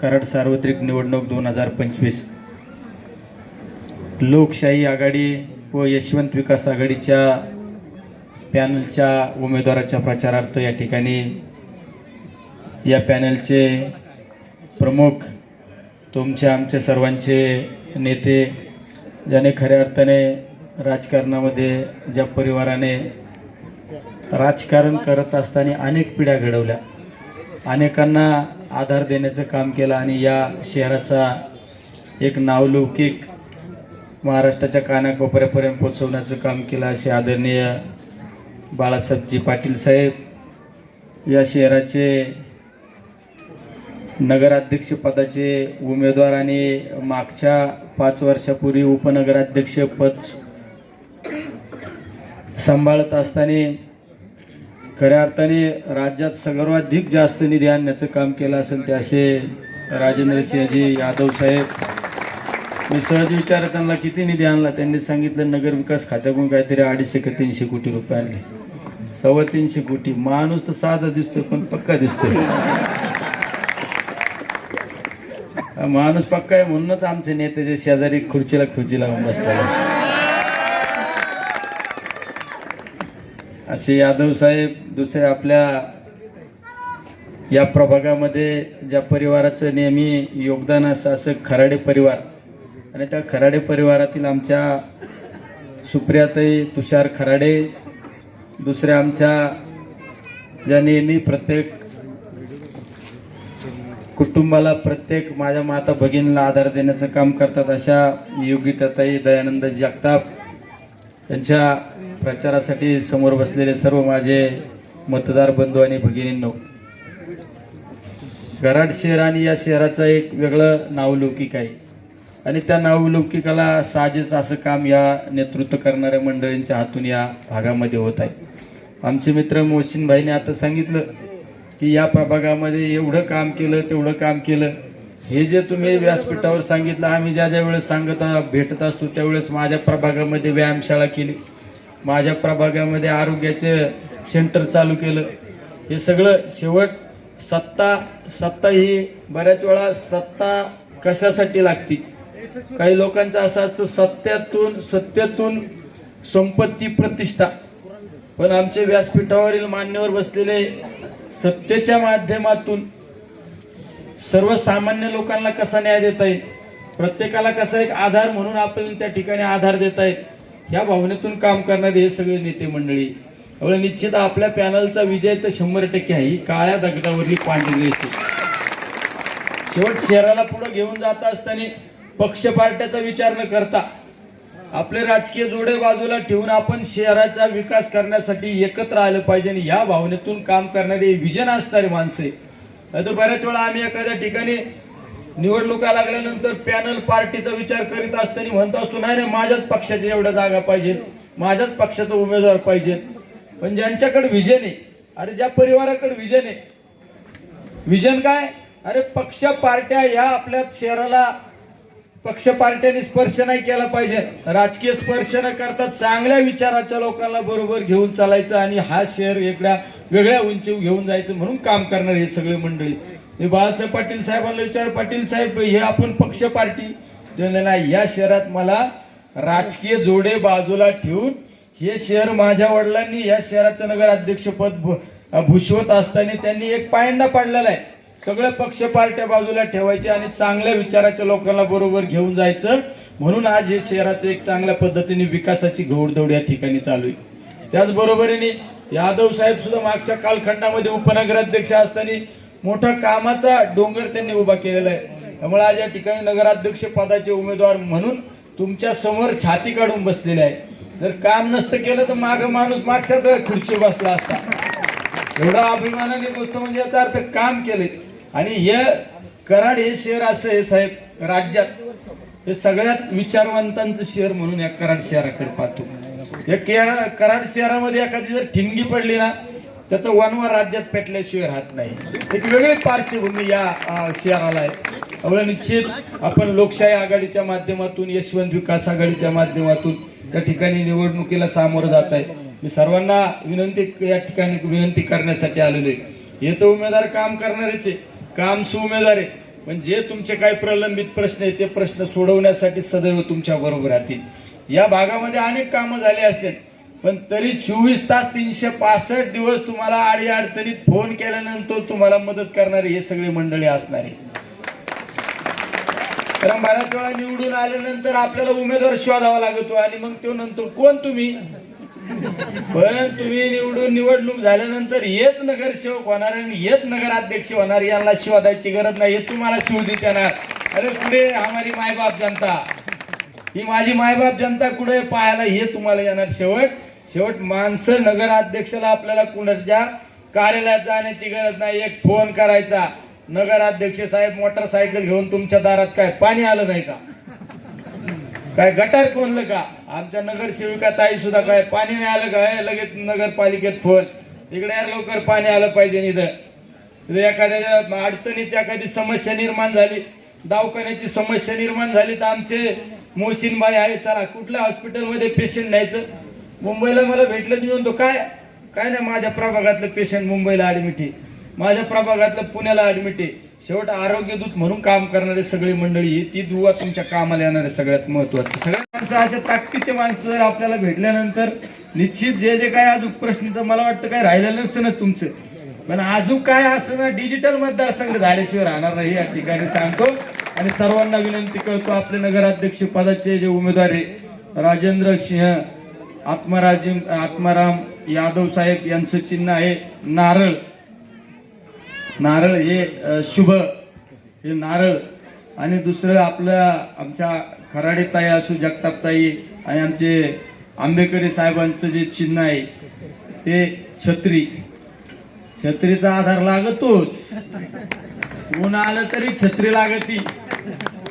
कराड सार्वत्रिक निवडणूक दोन हजार पंचवीस. लोकशाही आघाडी व यशवंत विकास आघाडीच्या पॅनलच्या उमेदवाराच्या प्रचारार्थ या ठिकाणी या पॅनलचे प्रमुख तुमचे आमचे सर्वांचे नेते ज्याने खऱ्या अर्थाने राजकारणामध्ये ज्या परिवाराने राजकारण करत असताना अनेक पिढ्या घडवल्या. अनेकांना आधार देण्याचं काम केलं आणि या शहराचा एक नावलौकिक महाराष्ट्राच्या कानाकोपऱ्यापर्यंत पोचवण्याचं काम केलं असे आदरणीय बाळासाहेबजी पाटील साहेब. या शहराचे नगराध्यक्षपदाचे उमेदवार आणि मागच्या पाच वर्षापूर्वी उपनगराध्यक्षपद सांभाळत असताना खऱ्या अर्थाने राज्यात सर्वाधिक जास्त निधी आणण्याचं काम केलं असेल ते असे राजेंद्रसिंहजी यादव साहेब. मी सहज विचार त्यांना किती निधी आणला? त्यांनी सांगितलं नगर विकास खात्याकडून काहीतरी अडीचशे का तीनशे कोटी रुपये आणले. सव्वा तीनशे कोटी. माणूस तर साधा दिसतोय पण पक्का दिसतोय. माणूस पक्का आहे म्हणूनच आमचे नेते शेजारी खुर्चीला खुर्ची लावून बसतात. असे यादवसाहेब दुसरे आपल्या या प्रभागामध्ये ज्या परिवाराचं नेहमी योगदान असं असं खराडे परिवार आणि त्या खराडे परिवारातील आमच्या सुप्रियाताई तुषार खराडे दुसऱ्या आमच्या ज्या नेहमी प्रत्येक कुटुंबाला प्रत्येक माझ्या माता भगिनीला आधार देण्याचं काम करतात अशा योगिताताई दयानंद जगताप त्यांच्या प्रचारासाठी समोर बसलेले सर्व माझे मतदार बंधू आणि भगिनींनो कराड शहर आणि या शहराचं एक वेगळं नावलौकिक आहे. आणि त्या नावलौकिकाला साजेच असं काम या नेतृत्व करणाऱ्या मंडळींच्या हातून या भागामध्ये होत आहे. आमचे मित्र मोहसिन भाईने आता सांगितलं की या प्रभागामध्ये एवढं काम केलं तेवढं काम केलं हे जे तुम्ही व्यासपीठावर सांगितलं आम्ही ज्या ज्या वेळेस सांगत भेटत असतो त्यावेळेस माझ्या प्रभागामध्ये व्यायामशाळा केली. माझ्या प्रभागामध्ये आरोग्याचे सेंटर चालू केलं. हे सगळं शेवट सत्ता सत्ता ही बऱ्याच वेळा सत्ता कशासाठी लागती? काही लोकांचं असं असतं सत्यातून सत्यातून संपत्ती प्रतिष्ठा. पण आमचे व्यासपीठावरील मान्यवर बसलेले सत्तेच्या माध्यमातून सर्वसामान्य लोकांना कसा न्याय देता येईल? प्रत्येकाला कसा एक आधार म्हणून आपण त्या ठिकाणी आधार देता येईल? या भावनेतून काम करणारे हे सगळे नेते मंडळी त्यामुळे निश्चित आपल्या पॅनलचा विजय तर शंभर टक्के आहे. ही काळ्या दगडावरली पांढरी शेवट शहराला पुढे घेऊन जात असताना पक्ष पार्ट्याचा विचार न करता आपले राजकीय जोडे बाजूला ठेवून आपण शहराचा विकास करण्यासाठी एकत्र आलं पाहिजे आणि या भावनेतून काम करणारे विजन असणारे माणसे नाहीतर बऱ्याच वेळा आम्ही एखाद्या ठिकाणी निवडणुका लागल्यानंतर पॅनल पार्टीचा विचार करीत असताना म्हणत असतो नाही नाही माझ्याच पक्षाच्या एवढ्या जागा पाहिजे माझ्याच पक्षाचा उमेदवार पाहिजे पण ज्यांच्याकडे विजन आहे अरे ज्या परिवाराकडे विजन आहे विजन काय? अरे पक्ष पार्ट्या या आपल्या शहराला पक्ष पार्ट्याने स्पर्श नाही केला पाहिजे. राजकीय स्पर्श न करता चांगल्या विचाराच्या लोकांना बरोबर घेऊन चालायचं आणि हा शहर वेगळ्या वेगळ्या उंची घेऊन जायचं म्हणून काम करणार हे सगळे मंडळी. हे बाळासाहेब पाटील साहेबांना विचार. पाटील साहेब हे आपण पक्ष पार्टी. जनला या शहरात मला राजकीय जोडे बाजूला ठेवून हे शहर माझ्या वडिलांनी या शहराचं नगराध्यक्षपद भू- भूषवत असताना त्यांनी एक पायंडा पाडलेला आहे. सगळे पक्ष पार्ट्या बाजूला ठेवायचे आणि चांगल्या विचाराच्या लोकांना बरोबर घेऊन जायचं. म्हणून आज हे शहराचं एक चांगल्या पद्धतीने विकासाची घोडदौड या ठिकाणी चालू आहे. त्याचबरोबरीने यादव साहेब सुद्धा मागच्या कालखंडामध्ये उपनगराध्यक्ष असताना मोठा कामाचा डोंगर त्यांनी उभा केलेला आहे. त्यामुळे आज या ठिकाणी नगराध्यक्ष पदाचे उमेदवार म्हणून तुमच्यासमोर छाती काढून बसलेले आहे. जर काम नसतं केलं तर माग माणूस मागच्या खुर्ची बसला असता. एवढा अभिमानाने गोष्ट म्हणजे याचा अर्थ काम केले आणि हे कराड हे शहर असं आहे साहेब राज्यात. हे सगळ्यात विचारवंतांचं शहर म्हणून या कराड शहराकडे पाहतो. या केरा- कराड शहरामध्ये एखादी जर ठिणगी पडली ना त्याचा वनवा राज्यात पेटल्याशिवाय राहत नाही. एक वेगळी पार्श्वभूमी या शहराला आहे. त्यामुळे निश्चित आपण लोकशाही आघाडीच्या माध्यमातून यशवंत विकास आघाडीच्या माध्यमातून त्या ठिकाणी निवडणुकीला सामोरं जात आहे. मी सर्वांना विनंती या ठिकाणी विनंती करण्यासाठी आलेलो आहे. हे तर उमेदवार काम करणारेच आहे. काम सुउमेदवार आहे. पण जे तुमचे काही प्रलंबित प्रश्न आहेत ते प्रश्न सोडवण्यासाठी सदैव तुमच्या बरोबर राहतील. या भागामध्ये अनेक कामं झाली असतील पण तरी चोवीस तास तीनशे पासष्ट दिवस तुम्हाला आडी अडचणीत फोन केल्यानंतर तुम्हाला मदत करणारी हे सगळे मंडळी असणार आहे कारण बऱ्याच वेळा निवडून आल्यानंतर आपल्याला उमेदवार शोधावा लागतो आणि मग तो नंतर कोण तुम्ही? पण तुम्ही निवडून निवडणूक झाल्यानंतर हेच नगरसेवक होणार आणि हेच नगराध्यक्ष होणार यांना शोधायची गरज नाही हे तुम्हाला शोधित येणार. अरे पुढे हमारी मायबाप जनता. ही माझी मायबाप जनता कुठे पाहायला हे तुम्हाला येणार शेवट. शेवट माणसं नगराध्यक्षाला आपल्याला कुणाच्या कार्यालयात जाण्याची गरज नाही. एक फोन करायचा नगराध्यक्ष साहेब मोटरसायकल घेऊन तुमच्या दारात काय पाणी आलं नाही का? काय गटार कोणलं का आमच्या नगरसेविका ताई सुद्धा काय पाणी नाही आलं काय? लगेच नगरपालिकेत फोन. इकडे यार लवकर पाणी आलं पाहिजे इथं. एखाद्या अडचणीत एखादी समस्या निर्माण झाली दवाखान्याची समस्या निर्माण झाली तर आमचे मोहसिनबाई आहे चला कुठल्या हॉस्पिटलमध्ये पेशंट न्यायचं? मुंबईला मला भेटलं मी म्हणतो काय? काय नाही माझ्या प्रभागातलं पेशंट मुंबईला ऍडमिट आहे. माझ्या प्रभागातलं पुण्याला ऍडमिट आहे. शेवट आरोग्य दूत म्हणून काम करणारे सगळी मंडळी ती दुवा तुमच्या कामाला येणार आहे सगळ्यात महत्वाचं. सगळ्या माणसं अशा ताकदीचे माणसं जर आपल्याला भेटल्यानंतर निश्चित जे जे काय अजून प्रश्न तर मला वाटतं काय राहिलेलं नसतं ना तुमचं. पण अजून काय असं ना डिजिटल मतदारसंघ झाल्याशिवाय राहणार नाही या ठिकाणी सांगतो. आणि सर्वांना विनंती करतो आपले नगराध्यक्ष पदाचे जे उमेदवार आहे राजेंद्र सिंह आत्माराजी आत्माराम यादव साहेब यांचं चिन्ह आहे नारळ. नारळ हे शुभ. हे नारळ. आणि दुसरं आपलं आमच्या खराडे ताई असू जगताप ताई आणि आमचे आंबेकरी साहेबांचं जे चिन्ह आहे ते छत्री. छत्रीचा आधार लागतोच. ऊन आलं तरी छत्री लागती.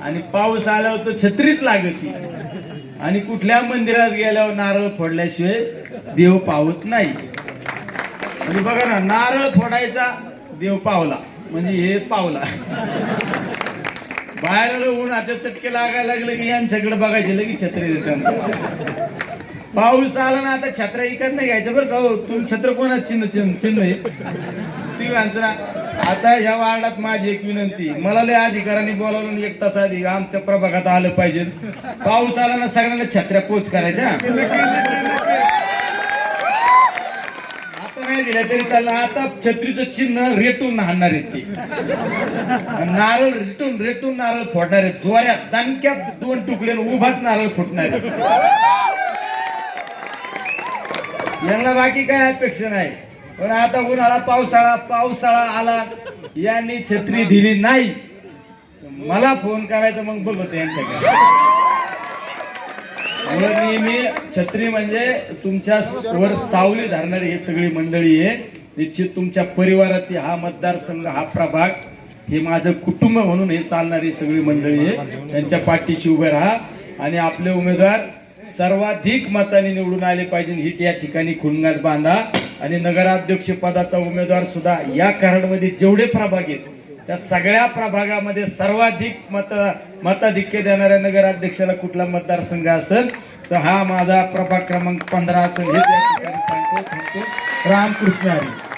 आणि पाऊस आल्यावर तर छत्रीच लागती. आणि कुठल्या मंदिरात गेल्यावर नारळ फोडल्याशिवाय देव पावत नाही. आणि बघा ना नारळ फोडायचा देव पावला. म्हणजे हे पावला. बाहेर आलं उन्हाचे चटके लागायला लागले की यांच्याकडे बघायचे लगेच छत्री देतात पाऊस आला ना आता छत्र्या इकत नाही घ्यायचं बरं का हो. तुम्ही छत्र कोणा चिन्ह चिन्ह चिन्ह आहे? ती म्हणतो ना आता ह्या वार्डात माझी एक विनंती मला लय अधिकाऱ्यांनी बोलावलं एक तास आधी आमच्या प्रभागात आलं पाहिजे. पाऊस आला ना सगळ्यांना छत्र्या पोच करायच्या. नाही दिल्या तरी चालला. आता छत्रीचं चिन्ह रेटून हाणणार आहेत ते. नारळ रेटून रेटून नारळ फोडणार आहेत. जोऱ्यात दणक्यात दोन तुकडे उभाच नारळ फुटणार यांना बाकी काय अपेक्षा नाही. पण आता उन्हाळा पावसाळा पावसाळा आला. यांनी छत्री दिली नाही. मला फोन करायचा मग बोलतो यांच्याकडे. त्यामुळे नेहमी छत्री म्हणजे तुमच्या वर सावली धरणारी हे सगळी मंडळी आहे. निश्चित तुमच्या परिवारातील हा मतदारसंघ हा प्रभाग हे माझं कुटुंब म्हणून हे चालणारी सगळी मंडळी आहे. त्यांच्या पाठीशी उभे राहा. आणि आपले उमेदवार सर्वाधिक मताने निवडून आले पाहिजे. ही या ठिकाणी खुणगाट बांधा. आणि नगराध्यक्ष पदाचा उमेदवार सुद्धा या कराडमध्ये जेवढे प्रभाग आहेत त्या सगळ्या प्रभागामध्ये सर्वाधिक मत मताधिक्य देणाऱ्या नगराध्यक्षाला कुठला मतदारसंघ असेल तर हा माझा प्रभाग क्रमांक पंधरा असेल. हे सांगतो. सांगतो रामकृष्ण हरी.